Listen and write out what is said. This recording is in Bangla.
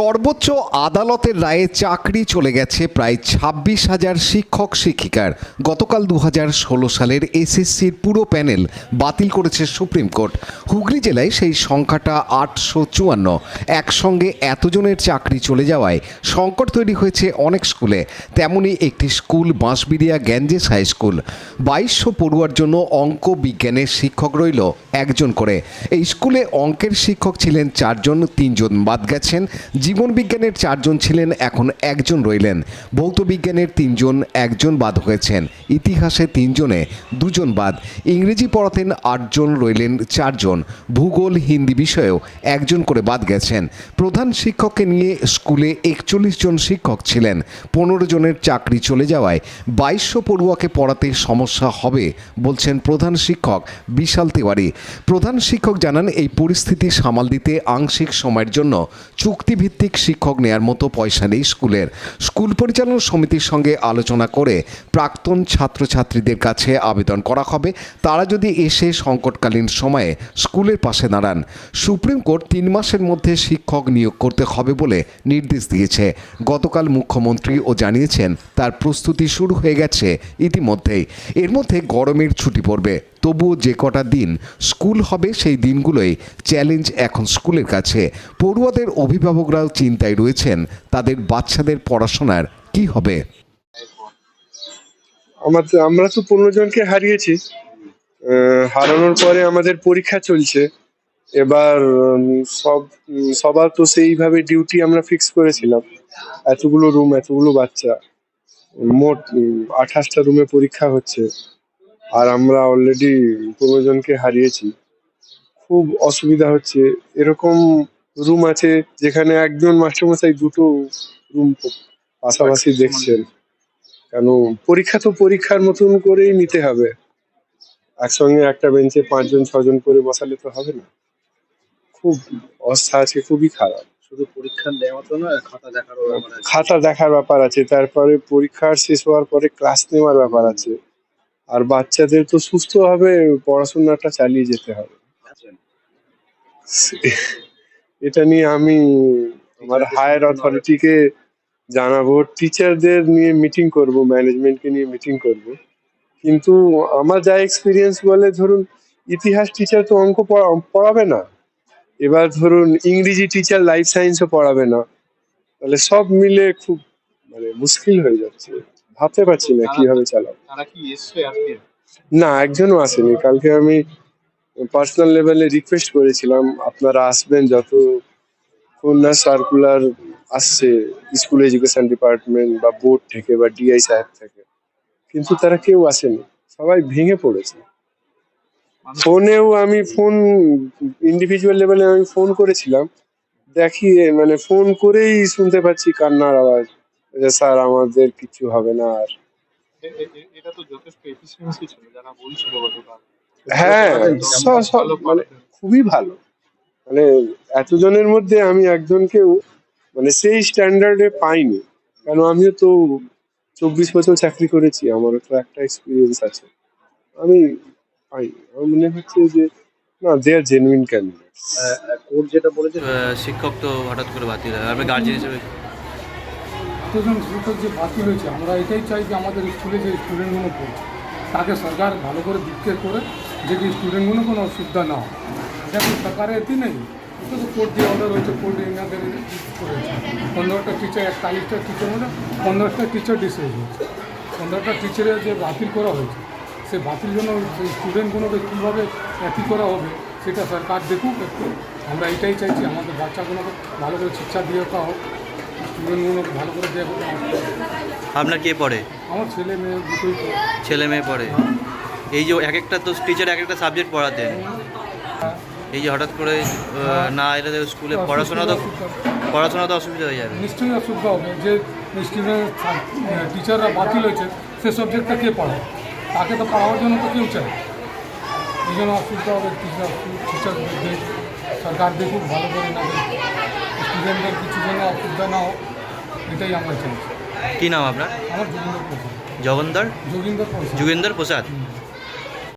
সর্বোচ্চ আদালতের রায়ে চাকরি চলে গেছে প্রায় ছাব্বিশ হাজার শিক্ষক শিক্ষিকার। গতকাল দু ষোলো সালের এসএসসির পুরো প্যানেল বাতিল করেছে সুপ্রিম কোর্ট। হুগলি জেলায় সেই সংখ্যাটা আটশো চুয়ান্ন। একসঙ্গে এতজনের চাকরি চলে যাওয়ায় সংকট তৈরি হয়েছে অনেক স্কুলে। তেমনই একটি school Bansberia Ganges high school. বাইশশো পড়ুয়ার জন্য অঙ্ক বিজ্ঞানের শিক্ষক রইল একজন করে। এই স্কুলে অঙ্কের শিক্ষক ছিলেন চারজন, তিনজন বাদ গেছেন। জীবন বিজ্ঞানের চারজন ছিলেন, এখন একজন রইলেন। ভৌত বিজ্ঞানের তিনজন, একজন বাদ হয়েছেন। ইতিহাসে তিনজনে, দুজন বাদ। ইংরেজি পড়াতেন আটজন রইলেন চারজন। ভূগোল, হিন্দি বিষয়েও একজন করে বাদ গেছেন। প্রধান শিক্ষককে নিয়ে স্কুলে একচল্লিশ জন শিক্ষক ছিলেন। পনেরো জনের চাকরি চলে যাওয়ায় বাইশশো পড়ুয়াকে পড়াতে সমস্যা হবে বলছেন প্রধান শিক্ষক বিশাল তিওয়ারি। প্রধান শিক্ষক জানান, এই পরিস্থিতি সামাল দিতে আংশিক সময়ের জন্য চুক্তিভিত্তিক শিক্ষক নেয়ার মতো পয়সা নেই স্কুলের। স্কুল পরিচালনা সমিতির সঙ্গে আলোচনা করে প্রাক্তন ছাত্রছাত্রীদের কাছে আবেদন করা হবে। তারা যদি এসে সংকটকালীন সময়ে স্কুলের পাশে দাঁড়ান, সুপ্রিম কোর্ট তিন মাসের মধ্যে শিক্ষক নিয়োগ করতে হবে বলে নির্দেশ দিয়েছে। গতকাল মুখ্যমন্ত্রী ও জানিয়েছেন, তার প্রস্তুতি শুরু হয়ে গেছে ইতিমধ্যেই। এর মধ্যে গরমের ছুটি পড়বে। তবুও যে কটা দিন স্কুল হবে, সেই দিনগুলোই চ্যালেঞ্জ এখন স্কুলের কাছে। পড়ুয়াদের অভিভাবকরাও চিন্তায় রয়েছেন, তাদের বাচ্চাদের পড়াশোনার কি হবে? আমাদের আমরা তো পনেরো জনকে হারিয়েছি। হারানোর পরে আমাদের পরীক্ষা চলছে। এবার সব সবার তো সেইভাবে ডিউটি আমরা ফিক্স করেছিলাম। এতগুলো রুম, এতগুলো বাচ্চা। মোট আঠাশটা রুমে পরীক্ষা হচ্ছে। আর আমরা অলরেডি পনেরো হারিয়েছি। খুব অসুবিধা হচ্ছে। এরকম রুম আছে যেখানে একজন মাস্টারমশাই দুটো রুম পাশাপাশি দেখছেন। কেন? পরীক্ষা তো পরীক্ষার মতন করেই নিতে হবে। একসঙ্গে একটা বেঞ্চে পাঁচজন ছজন করে বসালে তো হবে না। খুব অবস্থা আছে খুবই খারাপ। শুধু পরীক্ষার দেওয়া মতো না খাতা আছে। খাতা দেখার ব্যাপার আছে। তারপরে পরীক্ষার শেষ হওয়ার পরে ক্লাস নেওয়ার ব্যাপার আছে। আর বাচ্চাদের তো সুস্থভাবে পড়াশোনাটা চালিয়ে যেতে হবে। এটা নিয়ে আমি আমার হায়ার অথরিটিকে জানাব টিচারদের নিয়ে মিটিং করব ম্যানেজমেন্টকে নিয়ে মিটিং করব। কিন্তু আমার যা এক্সপিরিয়েন্স বলে, ধরুন, ইতিহাস টিচার তো অঙ্ক পড়া- পড়াবে না। এবার ধরুন, ইংরেজি টিচার লাইফ সায়েন্সও পড়াবে না। তাহলে সব মিলে খুব মানে মুশকিল হয়ে যাচ্ছে। ভাবতে পারছি না কীভাবে চালাবো। না একজনও আসেনি। কালকে আমি পার্সোনাল লেভেলে রিকোয়েস্ট করেছিলাম আপনারা আসবেন যত কন্যা সার্কুলার আসছে স্কুল এডুকেশন ডিপার্টমেন্ট বা বোর্ড থেকে বা ডিআই সাহেব থেকে। কিন্তু তারা কেউ আসেনি। সবাই ভেঙে পড়েছে। ফোনেও আমি ফোন ইন্ডিভিজুয়াল লেভেলে আমি ফোন করেছিলাম। দেখি মানে ফোন করেই শুনতে পাচ্ছি কান্নার আওয়াজ। যে স্যার আমাদের কিছু হবে না আর এটা তো যথেষ্ট এফিসিয়েন্সি ছিল যারা বলছিল গতকাল। হ্যাঁ মানে খুবই ভালো। মানে এতজনের মধ্যে আমি একজনকেও মানে সেই স্ট্যান্ডার্ডে পাইনি। কারণ আমিও তো চব্বিশ বছর চাকরি করেছি আমারও তো একটা এক্সপিরিয়েন্স আছে। আমি পাইনি। আমার মনে হচ্ছে যে না they are genuine candidate court যেটা বলেছে শিক্ষক তো হঠাৎ করে বাতিল হয় আপনি গার্জেন হিসেবে এতজন শিক্ষক যে বাতিল হয়েছে, আমরা এটাই চাই যে আমাদের স্কুলে যে স্টুডেন্টগুলো পড়ছে তাকে সরকার ভালো করে দিককে করে যে কি স্টুডেন্টগুলো কোনো অসুবিধা না হয়। এটা সরকারের এটি নেই তো কোর্ট যে অর্ডার হয়েছে কোর্ট এনাদের পনেরোটা টিচার একতাল্লিশটা টিচার মধ্যে পনেরোটা টিচার ডিসাইড হয়েছে। পনেরোটা টিচারের যে বাতিল করা হয়েছে, সে বাতিল জন্য স্টুডেন্টগুলোকে কীভাবে একই করা হবে, সেটা সরকার দেখুক একটু। আমরা এটাই চাইছি, আমাদের বাচ্চাগুলোকে ভালো করে শিক্ষা দিয়ে হোক। ভালো করে আপনার কে পড়ে? আমার ছেলে মেয়ে দুটোই ছেলে মেয়ে পড়ে। এই যে এক একটা তো টিচার এক একটা সাবজেক্ট পড়াতেন। এই যে হঠাৎ করে না এলে স্কুলে পড়াশোনা তো পড়াশোনা তো অসুবিধা হয়ে যাবে। নিশ্চয়ই অসুবিধা হবে। যে স্টুডেন্ট টিচাররা বাতিল হয়েছে সে সাবজেক্টটা কে পড়ায় তাকে তো পড়াবার জন্য তো কেউ চায়। এই জন্য অসুবিধা হবে টিচার টিচারদের সরকার দেখুক ভালো করে না স্টুডেন্টদের কিছু জন্য অসুবিধা না হোক। এটাই আমরা চাইছি কি নাম আপনার? আমার যোগিন্দর প্রসাদ। জগন্দর? যোগিন্দর প্রসাদ। যুগেন্দর প্রসাদ। হুম।